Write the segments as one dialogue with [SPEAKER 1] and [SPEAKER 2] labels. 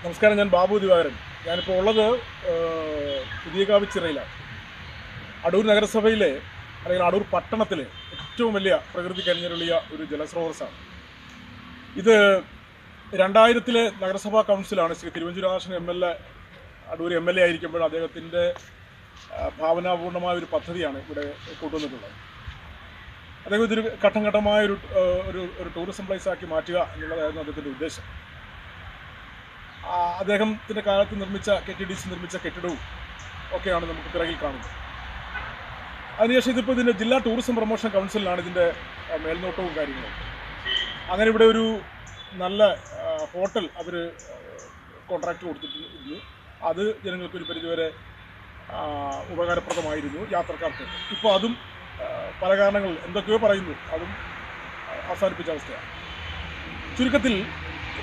[SPEAKER 1] നമസ്കാരം ഞാൻ ബാബു ദിവാകരൻ. ഞാനിപ്പോൾ ഉള്ളത് പുതിയ ചിറയിലാണ്. അടൂർ നഗരസഭയിലെ അല്ലെങ്കിൽ അടൂർ പട്ടണത്തിലെ ഏറ്റവും വലിയ പ്രകൃതി കരിഞ്ഞിരളിയ ഒരു ജലസ്രോതസ്സാണ്. ഇത് രണ്ടായിരത്തിലെ നഗരസഭാ കൗൺസിലാണ് Shri തിരുവഞ്ചൂരാശൻ M L A Adoor M L A ആയിരിക്കുമ്പോൾ അദ്ദേഹത്തിന്റെ ഭാവനാപൂർണമായ ഒരു പദ്ധതിയാണ് ഇവിടെ കൊണ്ടുവന്നിട്ടുള്ളത്. അദ്ദേഹം ഇതൊരു ഘട്ടം ഘട്ടമായ ഒരു ഒരു ടൂറിസം പ്ലേസ് ആക്കി മാറ്റുക എന്നുള്ളതായിരുന്നു അദ്ദേഹത്തിന്റെ ഉദ്ദേശം. അദ്ദേഹത്തിന്റെ കാലത്ത് നിർമ്മിച്ച കെ ടി ഡി സി നിർമ്മിച്ച കെട്ടിടവും ഒക്കെയാണ് നമുക്ക് പിറകിൽ കാണുന്നത്. അതിനുശേഷം ഇതിപ്പോൾ ഇതിന്റെ ജില്ലാ ടൂറിസം പ്രൊമോഷൻ കൗൺസിലാണ് ഇതിന്റെ മേൽനോട്ടവും കാര്യങ്ങളും. അങ്ങനെ ഇവിടെ ഒരു നല്ല ഹോട്ടൽ അവർ കോൺട്രാക്ട് കൊടുത്തിട്ടുണ്ട് അത് ജനങ്ങൾക്ക് ഒരു പരിധിവരെ ഉപകാരപ്രദമായിരുന്നു യാത്രക്കാർക്ക്. ഇപ്പോൾ അതും പല കാരണങ്ങൾ എന്തൊക്കെയോ പറയുന്നു. അതും അവസാനിപ്പിച്ച അവസ്ഥയാണ്. ചുരുക്കത്തിൽ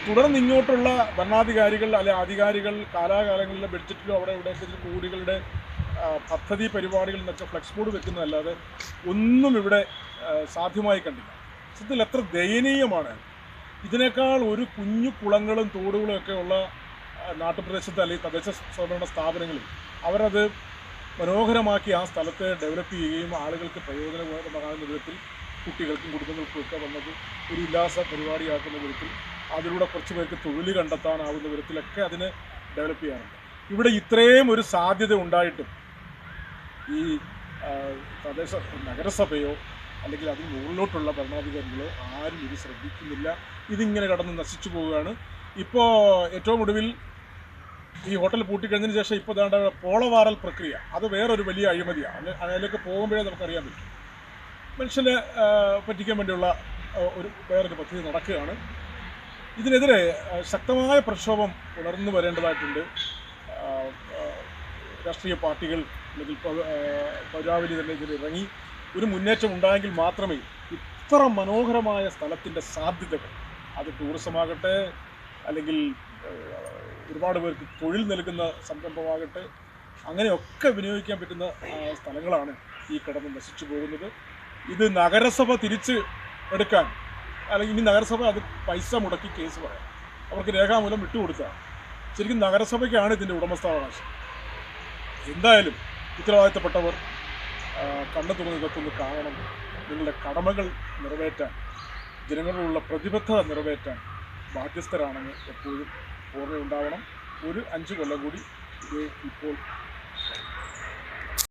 [SPEAKER 1] തുടർന്ന് ഇങ്ങോട്ടുള്ള ഭരണാധികാരികൾ അല്ലെ അധികാരികൾ കാലാകാലങ്ങളിലെ ബഡ്ജറ്റിലും അവിടെ ഇവിടെയൊക്കെ കൂടികളുടെ പദ്ധതി പരിപാടികളിൽ നിന്നൊക്കെ ഫ്ലെക്സ് ബോർഡ് വെക്കുന്നതല്ലാതെ ഒന്നും ഇവിടെ സാധ്യമായി കണ്ടില്ല. സത്യത്തിൽ എത്ര ദയനീയമാണ്. ഇതിനേക്കാൾ ഒരു കുഞ്ഞു കുളങ്ങളും തോടുകളും ഒക്കെ ഉള്ള നാട്ടുപ്രദേശത്ത് അല്ലെങ്കിൽ തദ്ദേശ സ്വയംഭരണ സ്ഥാപനങ്ങളിൽ അവരത് മനോഹരമാക്കി ആ സ്ഥലത്തെ ഡെവലപ്പ് ചെയ്യുകയും ആളുകൾക്ക് പ്രയോജനകരമാകുന്ന വിധത്തിൽ കുട്ടികൾക്കും കുടുംബങ്ങൾക്കും ഒക്കെ വന്നത് ഒരു ഉല്ലാസ പരിപാടിയാക്കുന്ന വിധത്തിൽ അതിലൂടെ കുറച്ച് പേർക്ക് തൊഴിൽ കണ്ടെത്താനാവുന്ന വിധത്തിലൊക്കെ അതിന് ഡെവലപ്പ് ചെയ്യാറുണ്ട്. ഇവിടെ ഇത്രയും ഒരു സാധ്യത ഉണ്ടായിട്ടും ഈ പ്രദേശ നഗരസഭയോ അല്ലെങ്കിൽ അതിന് മുകളിലോട്ടുള്ള ഭരണാധികാരികളോ ആരും ഇത് ശ്രദ്ധിക്കുന്നില്ല. ഇതിങ്ങനെ കടന്ന് നശിച്ചു പോവുകയാണ്. ഇപ്പോൾ ഏറ്റവും ഒടുവിൽ ഈ ഹോട്ടൽ പൂട്ടിക്കഴിഞ്ഞതിന് ശേഷം ഇപ്പോൾ ദാണ്ട പോളവാറൽ പ്രക്രിയ. അത് വേറൊരു വലിയ അഴിമതിയാണ്. അത് അതിലേക്ക് പോകുമ്പോഴേ നമുക്കറിയാൻ പറ്റും. മനുഷ്യനെ പറ്റിക്കാൻ വേണ്ടിയുള്ള ഒരു വേറൊരു പദ്ധതി നടക്കുകയാണ്. ഇതിനെതിരെ ശക്തമായ പ്രക്ഷോഭം ഉണർന്നു വരേണ്ടതായിട്ടുണ്ട്. രാഷ്ട്രീയ പാർട്ടികൾ അല്ലെങ്കിൽ പൗരാവലി തന്നെ ഇതിൽ ഇറങ്ങി ഒരു മുന്നേറ്റം ഉണ്ടായെങ്കിൽ മാത്രമേ ഇത്ര മനോഹരമായ സ്ഥലത്തിന്റെ സാധ്യതകൾ അത് ടൂറിസമാകട്ടെ അല്ലെങ്കിൽ ഒരുപാട് പേർക്ക് തൊഴിൽ നൽകുന്ന സംരംഭമാകട്ടെ അങ്ങനെയൊക്കെ വിനിയോഗിക്കാൻ പറ്റുന്ന സ്ഥലങ്ങളാണ് ഈ കിടന്ന് നശിച്ചു പോകുന്നത്. ഇത് നഗരസഭ തിരിച്ച് എടുക്കാൻ അല്ലെങ്കിൽ ഇനി നഗരസഭ അത് പൈസ മുടക്കി കേസ് പറയാം. അവർക്ക് രേഖാമൂലം വിട്ടുകൊടുക്കുക. ശരിക്കും നഗരസഭയ്ക്കാണ് ഇതിന്റെ ഉടമസ്ഥാവകാശം. എന്തായാലും ഉത്തരവാദിത്തപ്പെട്ടവർ കണ്ണു തുറന്ന് ഇതൊക്കെ കാണണം. നിങ്ങളുടെ കടമകൾ നിറവേറ്റാൻ ജനങ്ങളോടുള്ള പ്രതിബദ്ധത നിറവേറ്റാൻ ബാധ്യസ്ഥരാണെന്ന് എപ്പോഴും ഓർമ്മയുണ്ടാവണം. ഒരു അഞ്ച് കൊല്ലം കൂടി ഇത് ഇപ്പോൾ